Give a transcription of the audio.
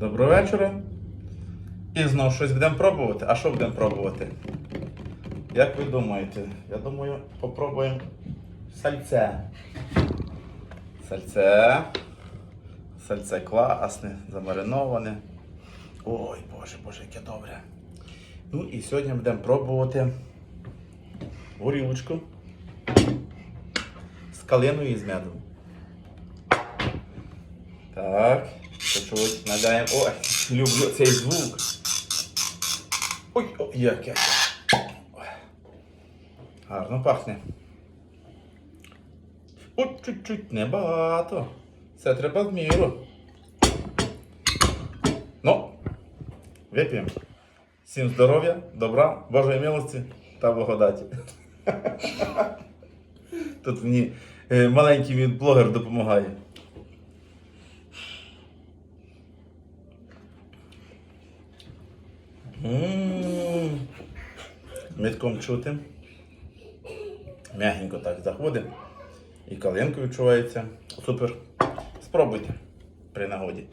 Доброго вечора. І знову щось будемо пробувати. А що будемо пробувати? Як ви думаєте? Я думаю, попробуємо сальце. Сальце. Сальце класне, замариноване. Ой, боже, боже, яке добре. Ну і сьогодні будемо пробувати горілочку з калиною і з медом. Так, чуть-чуть надаємо. Ой, люблю цей звук. Ой, ой, як, як. Гарно пахне. Ой, чуть-чуть, небагато. Це треба в міру. Ну, вип'ємо. Всім здоров'я, добра, Божої милості та благодаті. Тут мені е, маленький блогер допомагає. Митком чути. М'ягенько так заходить. І калинка відчувається. Супер. Спробуйте при нагоді.